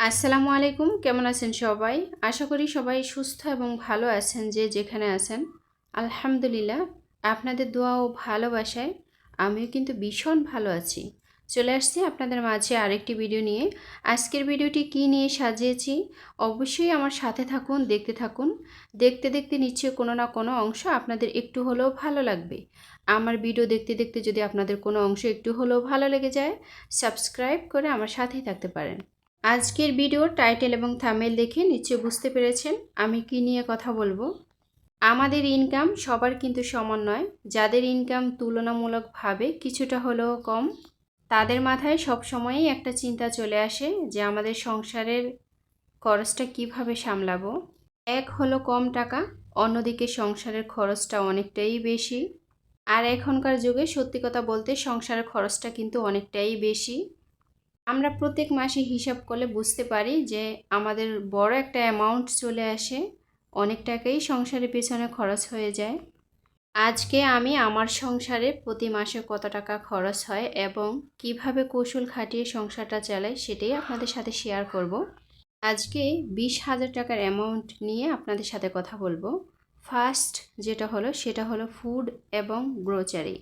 আসসালামু আলাইকুম, কেমন আছেন সবাই? আশা করি সবাই সুস্থ এবং ভালো আছেন যে যেখানে আছেন। আলহামদুলিল্লাহ, আপনাদের দোয়া ও ভালোবাসায় আমিও কিন্তু ভীষণ ভালো আছি। চলে আসছি আপনাদের মাঝে আরেকটি ভিডিও নিয়ে। আজকের ভিডিওটি কি নিয়ে সাজিয়েছি? অবশ্যই আমার সাথে থাকুন, দেখতে থাকুন। দেখতে দেখতে নিশ্চয়ই কোনো না কোনো অংশ আপনাদের একটু হলেও ভালো লাগবে। আমার ভিডিও দেখতে দেখতে যদি আপনাদের কোনো অংশ একটু হলেও ভালো লেগে যায়, সাবস্ক্রাইব করে আমার সাথেই থাকতে পারেন। আজকের ভিডিওর টাইটেল এবং থামেল দেখে নিশ্চয় বুঝতে পেরেছেন আমি কি নিয়ে কথা বলব। আমাদের ইনকাম সবার কিন্তু সমান নয়, যাদের ইনকাম তুলনামূলকভাবে কিছুটা হলেও কম, তাদের মাথায় সব সময়ই একটা চিন্তা চলে আসে যে আমাদের সংসারের খরচটা কীভাবে সামলাবো। এক হলো কম টাকা, অন্যদিকে সংসারের খরচটা অনেকটাই বেশি। আর এখনকার যুগে সত্যি কথা বলতে সংসারের খরচটা কিন্তু অনেকটাই বেশি। আমরা প্রত্যেক মাসে হিসাব করলে বুঝতে পারি যে আমাদের বড় একটা অ্যামাউন্ট চলে আসে অনেক টাকাই সংসারের পেছনে খরচ হয়ে যায়। আজকে আমি আমার সংসারে প্রতি মাসে কত টাকা খরচ হয় এবং কীভাবে কৌশল খাটিয়ে সংসারটা চালাই সেটাই আপনাদের সাথে শেয়ার করব। আজকে বিশ হাজার টাকার অ্যামাউন্ট নিয়ে আপনাদের সাথে কথা বলব। ফার্স্ট যেটা হলো সেটা হলো ফুড এবং গ্রোচারি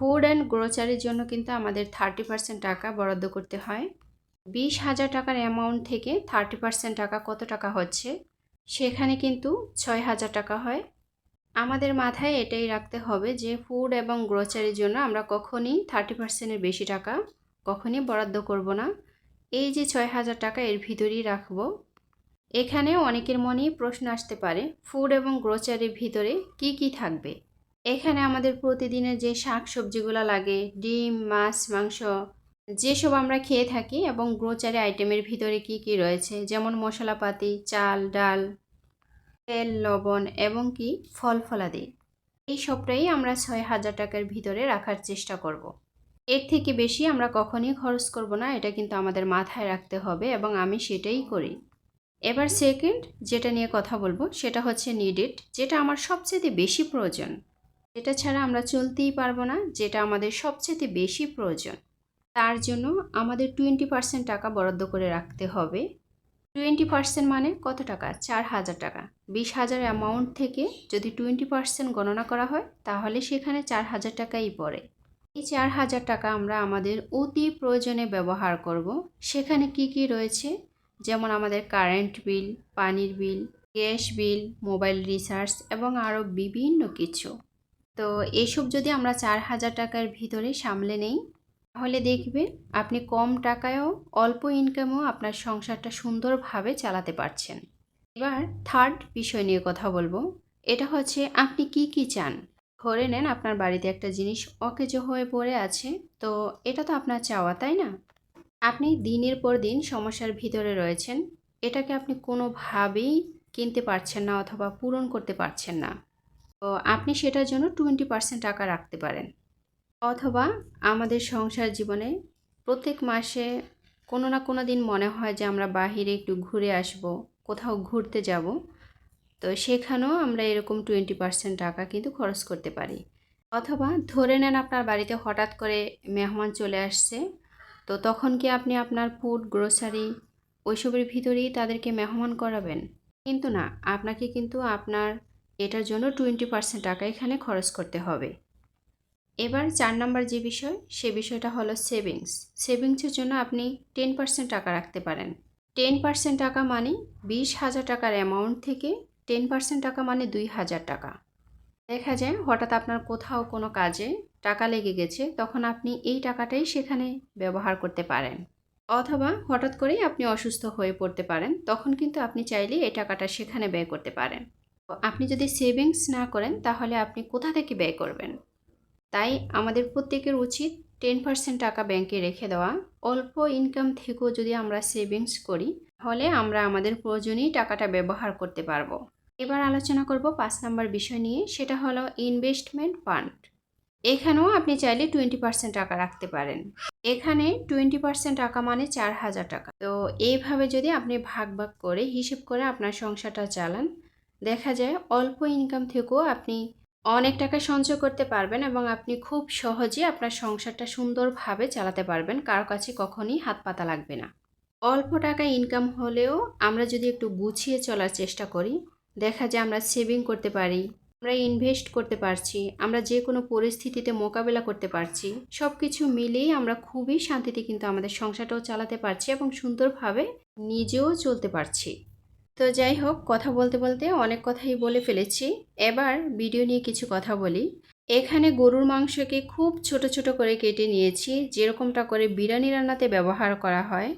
ফুড অ্যান্ড গ্রোচারির জন্য কিন্তু আমাদের থার্টি পার্সেন্ট টাকা বরাদ্দ করতে হয়। বিশ হাজার টাকার অ্যামাউন্ট থেকে থার্টি পার্সেন্ট টাকা কত টাকা হচ্ছে, সেখানে কিন্তু ছয় হাজার টাকা হয়। আমাদের মাথায় এটাই রাখতে হবে যে ফুড এবং গ্রোচারির জন্য আমরা কখনই থার্টি পার্সেন্টের বেশি টাকা কখনই বরাদ্দ করব না। এই যে ছয় হাজার টাকা এর ভিতরেই রাখব। এখানে অনেকের মনেই প্রশ্ন আসতে পারে, ফুড এবং গ্রোচারির ভিতরে কি কি থাকবে? এখানে আমাদের প্রতিদিনের যে শাক সবজিগুলো লাগে, ডিম, মাছ, মাংস, যেসব আমরা খেয়ে থাকি এবং গ্রোচারি আইটেমের ভিতরে কি কি রয়েছে? যেমন মশলাপাতি, চাল, ডাল, তেল, লবণ এবং কি, ফল ফলাদি। এই সবটাই আমরা ছয় হাজার টাকার ভিতরে রাখার চেষ্টা করব। এর থেকে বেশি আমরা কখনই খরচ করব না, এটা কিন্তু আমাদের মাথায় রাখতে হবে এবং আমি সেটাই করি। এবার সেকেন্ড যেটা নিয়ে কথা বলব, সেটা হচ্ছে নিডেড যেটা আমার সবচেয়ে বেশি প্রয়োজন। এটা ছাড়া আমরা চলতেই পারব না, যেটা আমাদের সবচেয়ে বেশি প্রয়োজন। তার জন্য আমাদের টোয়েন্টি পার্সেন্ট টাকা বরাদ্দ করে রাখতে হবে। টোয়েন্টি পার্সেন্ট মানে কত টাকা? চার হাজার টাকা। বিশ হাজার অ্যামাউন্ট থেকে যদি টোয়েন্টি পার্সেন্ট গণনা করা হয়, তাহলে সেখানে চার হাজার টাকাই পড়ে। এই চার হাজার টাকা আমরা আমাদের অতি প্রয়োজনে ব্যবহার করব। সেখানে কি কি রয়েছে? যেমন আমাদের কারেন্ট বিল পানির bill gas bill mobile recharge এবং আরও বিভিন্ন কিছু। তো এসব যদি আমরা চার হাজার টাকার ভিতরে সামলে নেই, তাহলে দেখবে আপনি কম টাকায়ও অল্প ইনকামেও আপনার সংসারটা সুন্দরভাবে চালাতে পারছেন। এবার থার্ড বিষয় নিয়ে কথা বলব। এটা হচ্ছে আপনি কি কি চান? ধরে নেন আপনার বাড়িতে একটা জিনিস অকেজো হয়ে পড়ে আছে, তো এটা তো আপনার চাওয়া, তাই না? আপনি দিনের পর দিন সমস্যার ভিতরে রয়েছেন, এটাকে আপনি কোনোভাবেই কিনতে পারছেন না অথবা পূরণ করতে পারছেন না। তো আপনি সেটার জন্য টোয়েন্টি পার্সেন্ট টাকা রাখতে পারেন। অথবা আমাদের সংসার জীবনে প্রত্যেক মাসে কোনো না কোনো দিন মনে হয় যে আমরা বাহিরে একটু ঘুরে আসব, কোথাও ঘুরতে যাব। তো সেখানেও আমরা এরকম টোয়েন্টি পার্সেন্ট টাকা কিন্তু খরচ করতে পারি। অথবা ধরে নেন আপনার বাড়িতে হঠাৎ করে মেহমান চলে আসছে, তো তখন কি আপনি আপনার ফুড গ্রোসারি ওইসবের ভিতরেই তাদেরকে মেহমান করাবেন? কিন্তু না, আপনাকে কিন্তু আপনার এটার জন্য টোয়েন্টি পার্সেন্ট টাকা এখানে খরচ করতে হবে। এবার চার নাম্বার যে বিষয়, সে বিষয়টা হলো সেভিংস সেভিংসের জন্য আপনি টেন পার্সেন্ট টাকা রাখতে পারেন। টেন পার্সেন্ট টাকা মানে বিশ হাজার টাকার অ্যামাউন্ট থেকে টেন পার্সেন্ট টাকা মানে দুই হাজার টাকা। দেখা যায় হঠাৎ আপনার কোথাও কোনো কাজে টাকা লেগে গেছে, তখন আপনি এই টাকাটাই সেখানে ব্যবহার করতে পারেন। অথবা হঠাৎ করেই আপনি অসুস্থ হয়ে পড়তে পারেন, তখন কিন্তু আপনি চাইলে এই টাকাটা সেখানে ব্যয় করতে পারেন। আপনি যদি সেভিংস না করেন, তাহলে আপনি কোথা থেকে ব্যয় করবেন? তাই আমাদের প্রত্যেকের উচিত টেন পার্সেন্ট টাকা ব্যাংকে রেখে দেওয়া। অল্প ইনকাম থেকেও যদি আমরা সেভিংস করি, তাহলে আমরা আমাদের প্রয়োজনেই টাকাটা ব্যবহার করতে পারব। এবার আলোচনা করব পাঁচ নাম্বার বিষয় নিয়ে, সেটা হলো ইনভেস্টমেন্ট ফান্ড এখানেও আপনি চাইলে টোয়েন্টি পার্সেন্ট টাকা রাখতে পারেন। এখানে টোয়েন্টি পার্সেন্ট টাকা মানে চার হাজার টাকা। তো এইভাবে যদি আপনি ভাগ ভাগ করে, হিসেব করে আপনার সংসারটা চালান দেখা যায় অল্প ইনকাম থেকেও আপনি অনেক টাকা সঞ্চয় করতে পারবেন এবং আপনি খুব সহজে আপনার সংসারটা সুন্দরভাবে চালাতে পারবেন। কারও কাছে কখনই হাত পাতা লাগবে না। অল্প টাকা ইনকাম হলেও আমরা যদি একটু গুছিয়ে চলার চেষ্টা করি, দেখা যায় আমরা সেভিং করতে পারি, আমরা ইনভেস্ট করতে পারছি, আমরা যে কোনো পরিস্থিতিতে মোকাবেলা করতে পারছি সব কিছু মিলিয়ে আমরা খুবই শান্তিতে কিন্তু আমাদের সংসারটাও চালাতে পারছি এবং সুন্দরভাবে নিজেও চলতে পারছি। তো যাই হোক, কথা বলতে বলতে অনেক কথাই বলে ফেলেছি। এবার ভিডিও নিয়ে কিছু কথা বলি। এখানে গরুর মাংসকে খুব ছোট ছোট করে কেটে নিয়েছি, যেরকমটা করে বিরিয়ানি রান্নাতে ব্যবহার করা হয়।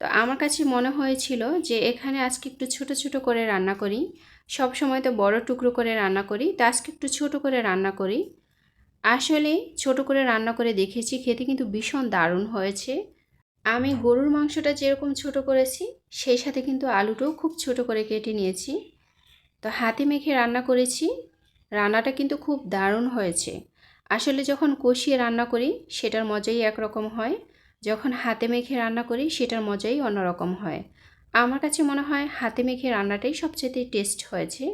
তো আমার কাছে মনে হয়েছিল যে এখানে আজকে একটু ছোট ছোট করে রান্না করি। সব সময় তো বড় টুকরো করে রান্না করি, তো আজকে একটু ছোট করে রান্না করি। আসলে ছোট করে রান্না করে দেখেছি, খেতে কিন্তু ভীষণ দারুণ হয়েছে। আমি গরুর মাংসটা যেরকম ছোট করেছি, সেই সাথে কিন্তু আলুটাও খুব ছোট করে কেটে নিয়েছি। তো হাতে মেখে রান্না করেছি, রান্নাটা কিন্তু খুব দারুণ হয়েছে। আসলে যখন কষিয়ে রান্না করি, সেটার মজাই একরকম হয়। যখন হাতে মেখে রান্না করি, সেটার মজাই অন্যরকম হয়। আমার কাছে মনে হয় হাতে মেখে রান্নাটাই সবচেয়ে টেস্ট হয়েছে।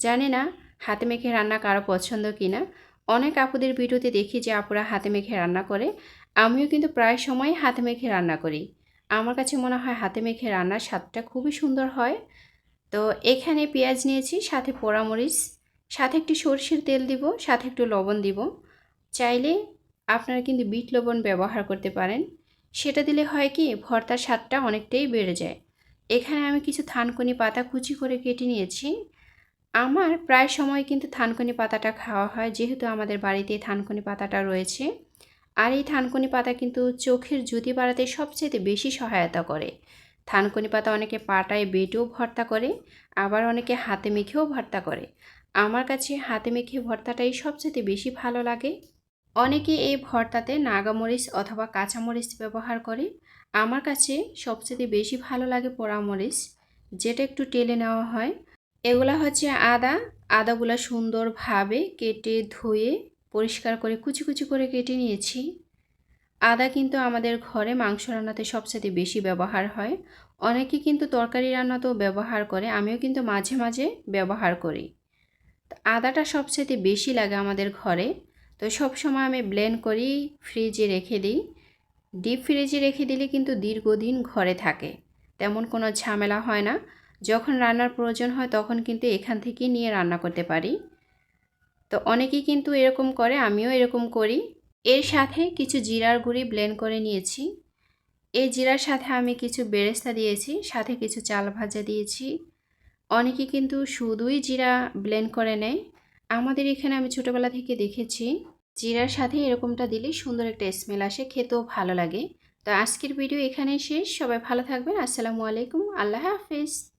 জানি না হাতে মেখে রান্না কারও পছন্দ কি না অনেক আপুদের ভিডিওতে দেখি যে আপুরা হাতে মেখে রান্না করে। আমিও কিন্তু প্রায় সময় হাতে মেখে রান্না করি। আমার কাছে মনে হয় হাতে মেখে রান্নার স্বাদটা খুবই সুন্দর হয়। তো এখানে পেঁয়াজ নিয়েছি, সাথে পোড়ামরিচ, সাথে একটু সরষের তেল দিব, সাথে একটু লবণ দিব। চাইলে আপনারা কিন্তু বিট লবণ ব্যবহার করতে পারেন। সেটা দিলে হয় কি, ভর্তার স্বাদটা অনেকটাই বেড়ে যায়। এখানে আমি কিছু থানকুনি পাতা কুচি করে কেটে নিয়েছি। আমার প্রায় সময় কিন্তু থানকুনি পাতাটা খাওয়া হয়, যেহেতু আমাদের বাড়িতে থানকুনি পাতাটা রয়েছে। আর এই থানকুনি পাতা কিন্তু চোখের জ্যোতি বাড়াতে সবচেয়ে বেশি সহায়তা করে। থানকুনি পাতা অনেকে পাটায় বেটেও ভর্তা করে, আবার অনেকে হাতে মেখেও ভর্তা করে। আমার কাছে হাতে মেখে ভর্তাটাই সবচেয়ে বেশি ভালো লাগে। অনেকে এই ভর্তাতে নাগামরিচ অথবা কাঁচামরিচ ব্যবহার করে। আমার কাছে সবচেয়ে বেশি ভালো লাগে পোড়ামরিচ, যেটা একটু টেলে নেওয়া হয়। এগুলা হচ্ছে আদা, আদাগুলা সুন্দরভাবে কেটে ধুয়ে পরিষ্কার করে কুচি কুচি করে কেটে নিয়েছি। আদা কিন্তু আমাদের ঘরে মাংস রান্নাতে সবচেয়ে বেশি ব্যবহার হয়। অনেকে কিন্তু তরকারি রান্নাতেও ব্যবহার করে, আমিও কিন্তু মাঝে মাঝে ব্যবহার করি। আদাটা সবচেয়ে বেশি লাগে আমাদের ঘরে। তো সব সময় আমি ব্লেন্ড করি, ফ্রিজে রেখে দিই। ডিপ ফ্রিজে রেখে দিলে কিন্তু দীর্ঘদিন ঘরে থাকে, তেমন কোনো ঝামেলা হয় না। যখন রান্নার প্রয়োজন হয় তখন কিন্তু এখান থেকেই নিয়ে রান্না করতে পারি। তো অনেকেই কিন্তু এরকম করে, আমিও এরকম করি। এর সাথে কিছু জিরার গুঁড়ি ব্লেন্ড করে নিয়েছি। এই জিরার সাথে আমি কিছু বেরেস্তা দিয়েছি, সাথে কিছু চাল ভাজা দিয়েছি। অনেকে কিন্তু শুধুই জিরা ব্লেন্ড করে নেয়। আমাদের এখানে আমি ছোটোবেলা থেকে দেখেছি, জিরার সাথে এরকমটা দিলে সুন্দর একটা স্মেল আসে, খেতেও ভালো লাগে। তো আজকের ভিডিও এখানেই শেষ। সবাই ভালো থাকবেন। আসসালামু আলাইকুম। আল্লাহ হাফিজ।